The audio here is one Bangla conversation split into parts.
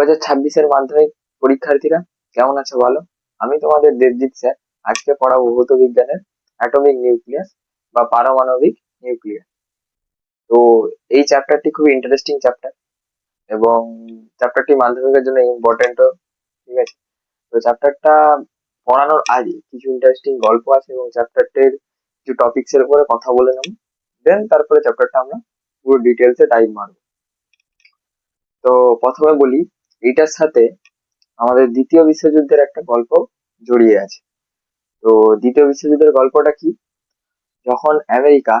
হাজার ছাব্বিশের মাধ্যমিক পরীক্ষার্থীরা কেমন আছো বলো? আমি তোমাদের দেবজিৎ স্যার। আজকে পড়াবো ভৌত বিজ্ঞানের অ্যাটমিক নিউক্লিয়াস বা পারমাণবিক নিউক্লিয়াস। তো এই চ্যাপ্টারটি খুবই ইন্টারেস্টিং চ্যাপ্টার এবং চ্যাপ্টারটি মাধ্যমিকের জন্য ইম্পর্টেন্টও ঠিক আছে? তো চ্যাপ্টারটা পড়ানোর আগে কিছু ইন্টারেস্টিং গল্প আছে এবং চ্যাপ্টারটির কিছু টপিক্সের উপরে কথা বলে নেব। দেন তারপরে চ্যাপ্টারটা আমরা পুরো ডিটেলসে টাইপ মারবো। তো প্রথমে বলি এটার সাথে আমাদের দ্বিতীয় বিশ্বযুদ্ধের একটা গল্প জড়িয়ে আছে। তো দ্বিতীয় বিশ্বযুদ্ধের গল্পটা কি? যখন আমেরিকা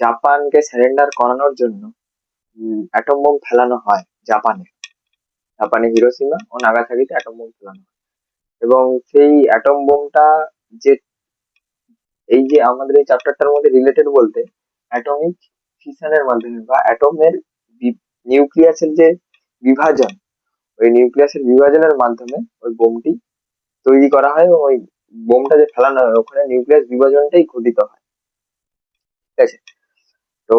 জাপানকে সারেন্ডার করানোর জন্য অ্যাটম বোম ফেলানো হয় জাপানে জাপানে হিরোসীমা ও নাগাসাকিতে অ্যাটম বোম ফেলানো হয়। এবং সেই অ্যাটম বোমটা যে, এই যে আমাদের এই চ্যাপ্টারটার মধ্যে রিলেটেড বলতে অ্যাটমিক ফিশনের মাধ্যমে বা অ্যাটমের নিউক্লিয়াসের যে বিভাজন ওই নিউক্লিয়াসের বিভাজনের মাধ্যমে ওই বোমটি তৈরি করা হয় এবং ওই বোমটা যে ফেলানো হয়, ওখানে নিউক্লিয়াস বিভাজনটাই ঘটিত হয়। ঠিক আছে? তো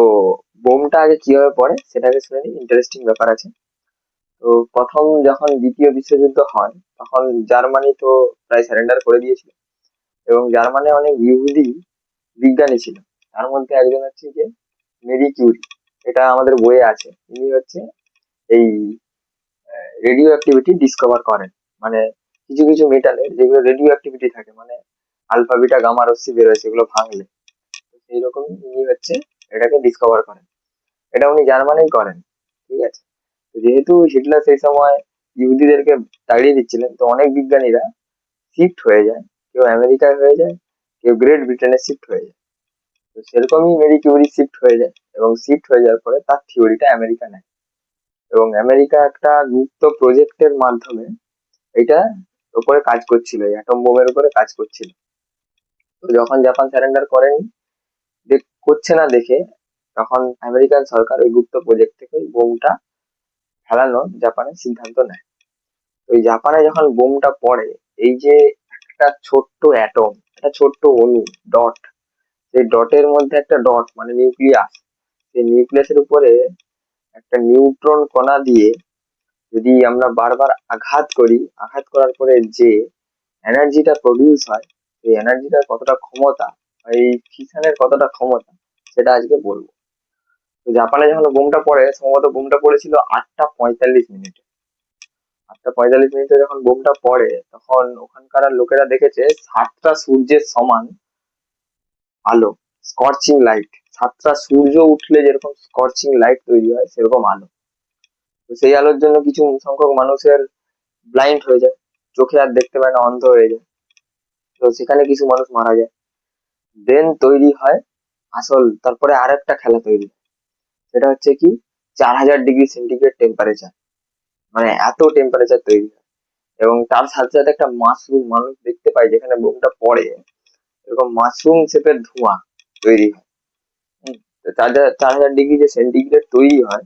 বোমটা আগে কীভাবে পড়ে সেটাকে শুনে ইন্টারেস্টিং ব্যাপার আছে। তো প্রথম যখন দ্বিতীয় বিশ্বযুদ্ধ হয়, তখন জার্মানি তো প্রায় সারেন্ডার করে দিয়েছিল এবং জার্মানি অনেক ইহুদি বিজ্ঞানী ছিল। তার মধ্যে একজন হচ্ছে যে মেরি কিউরি। এটা আমাদের বইয়ে আছে। ইনি হচ্ছে এই রেডিও অ্যাক্টিভিটি ডিসকভার করেন। মানে কিছু কিছু মেটালের যেগুলো রেডিও অ্যাক্টিভিটি থাকে মানে আলফা বিটা গামা রশ্মি বেরোয় সেগুলো ভাঙলে। সেই রকম ইনি হচ্ছে এটাকে ডিসকভার করেন। এটা উনি জার্মানিই করেন, ঠিক আছে? যেহেতু হিটলার সেই সময় ইহুদিদেরকে তাড়িয়ে দিচ্ছিলেন, তো অনেক বিজ্ঞানীরা শিফট হয়ে যায়। কেউ আমেরিকায় হয়ে যায়, কেউ গ্রেট ব্রিটেনে শিফট হয়ে যায়। তো সেরকমই মেরি কিউরি শিফট হয়ে যায় এবং শিফট হয়ে যাওয়ার পরে তার থিওরিটা আমেরিকা নেয়। এবং আমেরিকা একটা গুপ্ত প্রজেক্টের মাধ্যমে এটা উপরে কাজ করছিল অ্যাটম বোমের উপরে কাজ করছিল। যখন জাপান স্যারেন্ডার করেনি করছে না দেখে, তখন আমেরিকান সরকার ওই গুপ্ত প্রজেক্ট থেকে ওই বোমটা ফেলানোর জাপানের সিদ্ধান্ত নেয়। ওই জাপানে যখন বোমটা পড়ে, এই যে একটা ছোট্ট অ্যাটম একটা ছোট্ট অণু ডট সেই ডটের মধ্যে একটা ডট মানে নিউক্লিয়াস সেই নিউক্লিয়াসের উপরে একটা নিউট্রন কণা দিয়ে যদি আমরা বারবার আঘাত করি, আঘাত করার পরে যে এনার্জিটা প্রডিউস হয়, সেই এনার্জিটার কতটা ক্ষমতা এই ফিশনের কতটা ক্ষমতা, সেটা আজকে বলব। তো জাপানে যখন বোমটা পড়ে, সম্ভবত বোমটা পড়েছিল আটটা পঁয়তাল্লিশ মিনিটে। আটটা পঁয়তাল্লিশ মিনিটে যখন বোমটা পড়ে, তখন ওখানকার লোকেরা দেখেছে সাতটা সূর্যের সমান আলো। স্কর্চিং লাইট সাতটা সূর্য উঠলে যেরকম স্কর্চিং লাইট তৈরি হয়, সেরকম আলো। তো সেই আলোর জন্য কিছু সংখ্যক মানুষের ব্লাইন্ড হয়ে যায়। চোখে আর দেখতে পায় না, অন্ধ হয়ে যায়। তো সেখানে কিছু মানুষ মারা যায়। দেন তৈরি হয় আসল, তারপরে আর একটা খেলা তৈরি সেটা হচ্ছে কি? চার হাজার ডিগ্রি সেন্টিগ্রেড টেম্পারেচার মানে এত টেম্পারেচার তৈরি হয়। এবং তার সাথে সাথে একটা মাশরুম মানুষ দেখতে পায় যেখানে বোমটা পড়ে। এরকম মাশরুম শেপের ধোঁয়া। তৈরি হয়। চার হাজার চার হাজার ডিগ্রি যে সেন্টিগ্রেড তৈরি হয়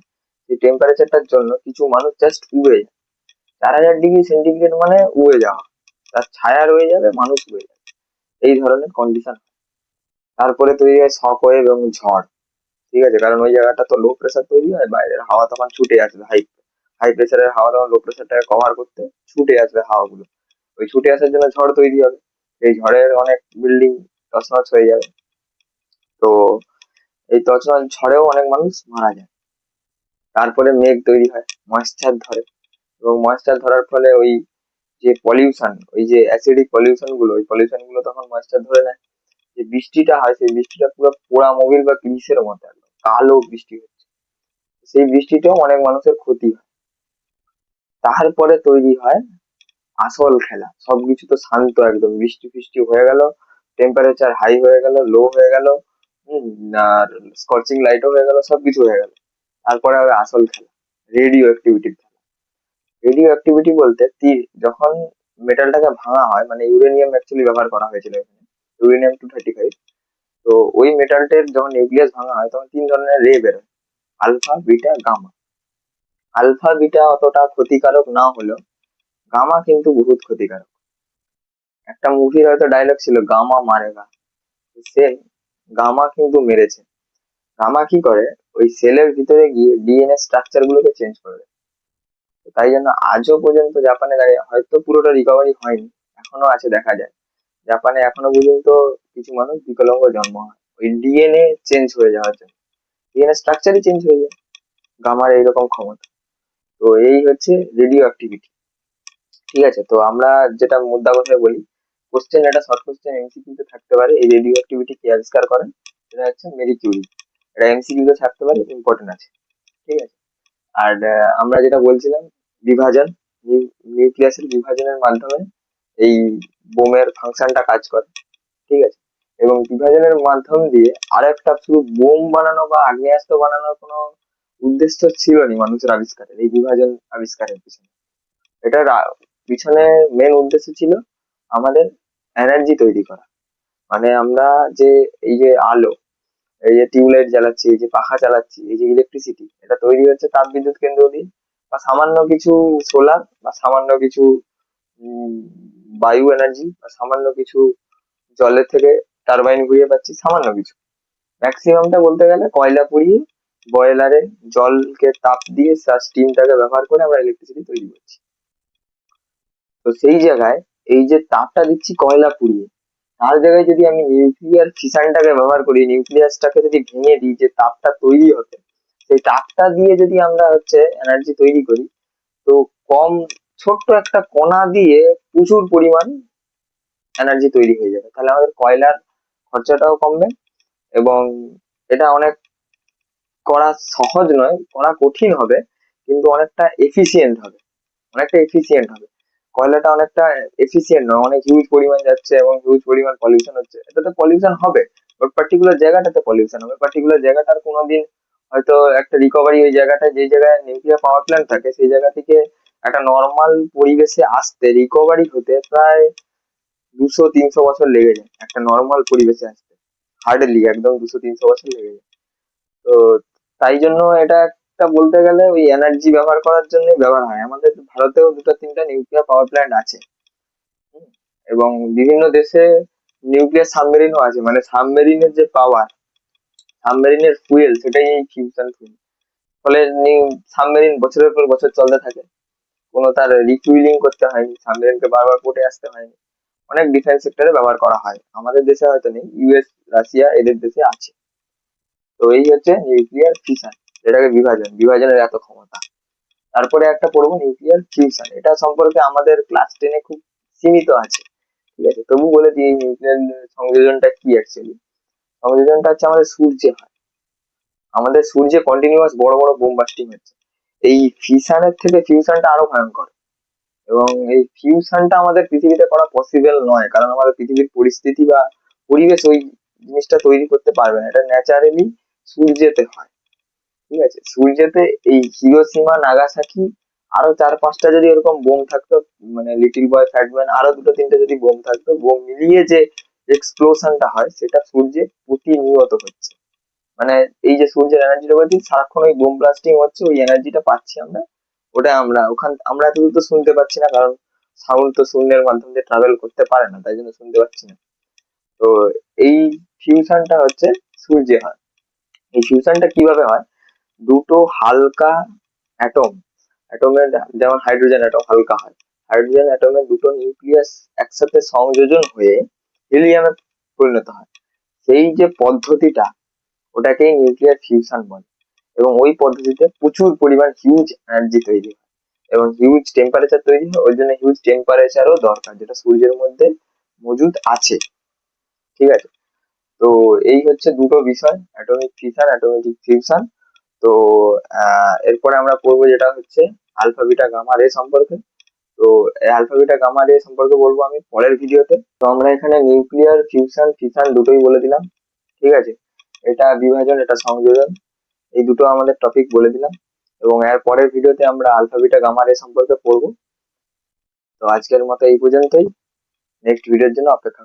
সেই টেম্পারেচারটার জন্য কিছু মানুষ জাস্ট উড়ে যায়। চার হাজার ডিগ্রি সেন্টিগ্রেড মানে উড়ে যাওয়া। তার ছায়া রয়ে যাবে মানুষ উড়ে যাবে। এই ধরনের কন্ডিশন তারপরে তৈরি হয় শকওয়েভ এবং ঝড়। ঠিক আছে? কারণ ওই জায়গাটা তো লো প্রেশার তৈরি হয় বাইরের হাওয়া তখন ছুটে আসবে হাই হাই প্রেশারের হাওয়া তখন লো প্রেশারটাকে কভার করতে ছুটে আসবে হাওয়াগুলো। ওই ছুটে আসার জন্য ঝড় তৈরি হবে। এই ঝড়ের অনেক বিল্ডিং তছনছ হয়ে যাবে। তো এই তছনছ ঝড়েও অনেক মানুষ মারা যায়। তারপরে মেঘ তৈরি হয় ময়েশ্চার ধরে এবং ময়েশ্চার ধরার ফলে ওই যে পলিউশন ওই যে অ্যাসিডিক পলিউশনগুলো, ওই পলিউশনগুলো তখন ময়েশ্চার ধরে নেয়। যে বৃষ্টিটা হয়, সেই বৃষ্টিটা পুরো পোড়া মোবিল বা গ্রিসের মতো কালো বৃষ্টি হচ্ছে। সেই বৃষ্টিতেও অনেক মানুষের ক্ষতি হয়। তারপরে তৈরি হয় আসল খেলা, সবকিছু তো শান্ত একদম, বৃষ্টি ফিষ্টি হয়ে গেল টেম্পারেচার হাই হয়ে গেল লো হয়ে গেল আর স্কর্চিং লাইটও হয়ে গেল, সবকিছু হয়ে গেল। তারপরে হবে আসল খেলা রেডিও খেলা। রেডিও অ্যাক্টিভিটি বলতে তীর, যখন মেটালটাকে ভাঙা হয় মানে ইউরেনিয়াম অ্যাকচুয়ালি ব্যবহার করা হয়েছিল এখানে ইউরেনিয়াম টু থার্টি ফাইভ তো ওই মেটালটার যখন নিউক্লিয়াস ভাঙা হয়, তখন তিন ধরনের রে বেরোয় alpha beta gamma alpha beta অতটা ক্ষতিকারক না হলেও গামা কিন্তু বহুত ক্ষতিকারক। একটা মুভির হয়তো ডায়লগ ছিল গামা মারেগা। সেম গামা কিন্তু মেরেছে। গামা কি করে? ওই সেলের ভিতরে গিয়ে ডিএনএ স্ট্রাকচার গুলোকে চেঞ্জ করে দেয়। তাই জন্য আজও পর্যন্ত জাপানে দাঁড়িয়ে হয়তো পুরোটা রিকভারি হয়নি এখনও আছে দেখা যায়। জাপানে এখনও পর্যন্ত কিছু মানুষ বিকলাঙ্গ জন্ম হয়। ওই ডিএনএ চেঞ্জ হয়ে যাওয়ার জন্য। ডিএনএ স্ট্রাকচারই চেঞ্জ হয়ে যায়। গামার এইরকম ক্ষমতা। তো এই হচ্ছে রেডিও অ্যাক্টিভিটি ঠিক আছে? তো আমরা যেটা মুদ্রা কথায় বলি কোশ্চেন এটা শর্ট কোশ্চেন এমসিকিউতে থাকতে পারে, এই রেডিও অ্যাক্টিভিটি কে আবিষ্কার করেন, সেটা হচ্ছে মেরি কিউরি এটা এমসিকিউতে থাকতে পারে ইম্পর্টেন্ট আছে, ঠিক আছে? আর আমরা যেটা বলছিলাম, বিভাজন নিউক্লিয়াসের বিভাজনের মাধ্যমে এই বোমের ফাংশনটা কাজ করে, ঠিক আছে? এবং বিভাজনের মাধ্যম দিয়ে আর একটা শুধু বোম বানানো বা আগ্নেয়াস্ত্র বানানোর কোনো উদ্দেশ্য ছিল না মানুষের আবিষ্কারের, এই বিভাজন আবিষ্কারের পিছনে। এটার পিছনে মেন উদ্দেশ্য ছিল আমাদের এনার্জি তৈরি করা। মানে আমরা যে এই যে আলো, এই যে টিউবলাইট জ্বালাচ্ছি, এই যে পাখা চালাচ্ছি, এই যে ইলেকট্রিসিটি এটা তৈরি হচ্ছে তাপ বিদ্যুৎ কেন্দ্র দিয়ে। বা সামান্য কিছু সোলার বা সামান্য কিছু বায়ু এনার্জি বা সামান্য কিছু জলের থেকে টারবাইন ঘুরিয়ে পাচ্ছি, সামান্য কিছু। ম্যাক্সিমামটা বলতে গেলে কয়লা পুড়িয়ে বয়লারে জলকে তাপ দিয়ে, স্টিমটাকে ব্যবহার করে আমরা ইলেকট্রিসিটি তৈরি করছি। তো সেই জায়গায় এই যে তাপটা দিচ্ছি কয়লা পুড়িয়ে, তার জায়গায় যদি আমি নিউক্লিয়ার ফিশনটাকে ব্যবহার করি নিউক্লিয়াসটাকে যদি ভেঙে দিই, যে তাপটা তৈরি হতে, সেই তাপটা দিয়ে যদি আমরা হচ্ছে এনার্জি তৈরি করি, তো কম, ছোট্ট একটা কণা দিয়ে প্রচুর পরিমাণ এনার্জি তৈরি হয়ে যাবে। তাহলে আমাদের কয়লার খরচাটাও কমবে এবং এটা অনেক করা সহজ নয়, করা কঠিন হবে, কিন্তু অনেকটা এফিসিয়েন্ট হবে, অনেকটা এফিসিয়েন্ট হবে। কয়লাটা অনেকটা এফিসিয়েন্ট নয়, অনেক হিউজ পরিমাণ যাচ্ছে এবং হিউজ পরিমাণ পলিউশন হচ্ছে। এটাতে পলিউশন হবে বাট পার্টিকুলার জায়গাটাতে পলিউশন হবে। পার্টিকুলার জায়গাটার কোনোদিন হয়তো একটা রিকভারি ওই জায়গাটা যে জায়গায় নিউক্লিয়ার পাওয়ার প্ল্যান্ট থাকে, সেই জায়গা থেকে একটা নর্মাল পরিবেশে আসতে রিকভারি হতে প্রায় দুশো, তিনশো বছর লেগে যায়। একটা নর্মাল পরিবেশে আসতে। হার্ডলি একদম দুশো, তিনশো বছর লেগে যায়। তো তাই জন্য এটা একটা বলতে গেলে ওই এনার্জি ব্যবহার করার জন্য ব্যবহার হয়। আমাদের ভারতেও দুটো তিনটা নিউক্লিয়ার পাওয়ার প্ল্যান্ট আছে। এবং বিভিন্ন দেশে নিউক্লিয়ার সাবমেরিনও আছে। মানে সাবমেরিনের যে পাওয়ার সাবমেরিনের ফুয়েল সেটাই এই ফিউশন ফুয়েল ফলে সাবমেরিন বছরের পর বছর চলতে থাকে। কোনো তার রিফুয়েলিং করতে হয়নি। সাবমেরিনকে বারবার পোর্টে আসতে হয়নি। অনেক ডিফেন্স সেক্টরে ব্যবহার করা হয়। আমাদের দেশে হয়তো নেই। ইউএস রাশিয়া এদের দেশে আছে। তো এই হচ্ছে নিউক্লিয়ার ফিশন যেটাকে বিভাজন, বিভাজনের এত ক্ষমতা। তারপরে একটা পড়ব নিউক্লিয়ার ফিউশন এটা সম্পর্কে আমাদের ক্লাস টেনে খুব সীমিত আছে, ঠিক আছে? তবু বলে দিই, এই নিউক্লিয়ার সংযোজনটা কি অ্যাকচুয়ালি সংযোজনটা হচ্ছে আমাদের সূর্যে হয়। আমাদের সূর্যে কন্টিনিউয়াস বড় বড় বোম বাস্টিং হচ্ছে। এই ফিশনের থেকে ফিউশনটা আরও ভয়ঙ্কর। এবং এই ফিউশনটা আমাদের পৃথিবীতে করা পসিবল নয়, কারণ আমাদের পৃথিবীর পরিস্থিতি বা পরিবেশ ওই জিনিসটা তৈরি করতে পারবে না। এটা ন্যাচারালি সূর্যেতে হয়। ঠিক আছে? সূর্যেতে এই হিরো হিরোসীমা, নাগাসাকি আরও চার, পাঁচটা যদি এরকম বোম থাকতো মানে লিটিল বয় ফ্যাটম্যান আরও দুটো, তিনটে যদি বোম থাকতো, বোম মিলিয়ে যে এক্সপ্লোশনটা হয়, সেটা সূর্যে প্রতিনিয়ত হচ্ছে। মানে এই যে সূর্যের এনার্জিটা বলছি, সারাক্ষণ ওই বোম ব্লাস্টিং হচ্ছে, ওই এনার্জিটা পাচ্ছি আমরা। ওটা আমরা, ওখান, আমরা এত দূর তো শুনতে পাচ্ছি না, কারণ সাউন্ড তো শূন্যের মাধ্যম ট্রাভেল করতে পারে না, তাই জন্য শুনতে পাচ্ছি না। তো এই ফিউশনটা হচ্ছে সূর্যে হয় এই ফিউশনটা কীভাবে হয়? দুটো হালকা অ্যাটম অ্যাটমের যেমন হাইড্রোজেন অ্যাটম হালকা হয় হাইড্রোজেন অ্যাটমের দুটো নিউক্লিয়াস একসাথে সংযোজন হয়ে হিলিয়ামে পরিণত হয়। সেই যে পদ্ধতিটা, ওটাকেই নিউক্লিয়ার ফিউশন বলে এবং ওই পদ্ধতিতে প্রচুর পরিমাণ হিউজ এনার্জি তৈরি হয় এবং হিউজ টেম্পারেচার তৈরি হয়, ওই জন্য হিউজ টেম্পারেচারও দরকার যেটা সূর্যের মধ্যে মজুদ আছে। ঠিক আছে? তো এই হচ্ছে দুটো বিষয় অ্যাটমিক ফিশন অ্যাটমেটিক ফিউশন তো এরপরে আমরা পড়ব যেটা হচ্ছে আলফা, বিটা, গামা, রে সম্পর্কে। তো আলফা, বিটা, গামা, রে সম্পর্কে বলব আমি পরের ভিডিওতে। তো আমরা এখানে নিউক্লিয়ার, ফিউশন ফিশন দুটোই বলে দিলাম, ঠিক আছে? এটা বিভাজন, এটা সংযোজন, এই দুটো আমাদের টপিক বলে দিলাম। এবং এর পরের ভিডিওতে আমরা আলফা, বিটা, গামা, রে সম্পর্কে পড়ব। তো আজকের মতো এই পর্যন্তই। নেক্সট ভিডিওর জন্য অপেক্ষা।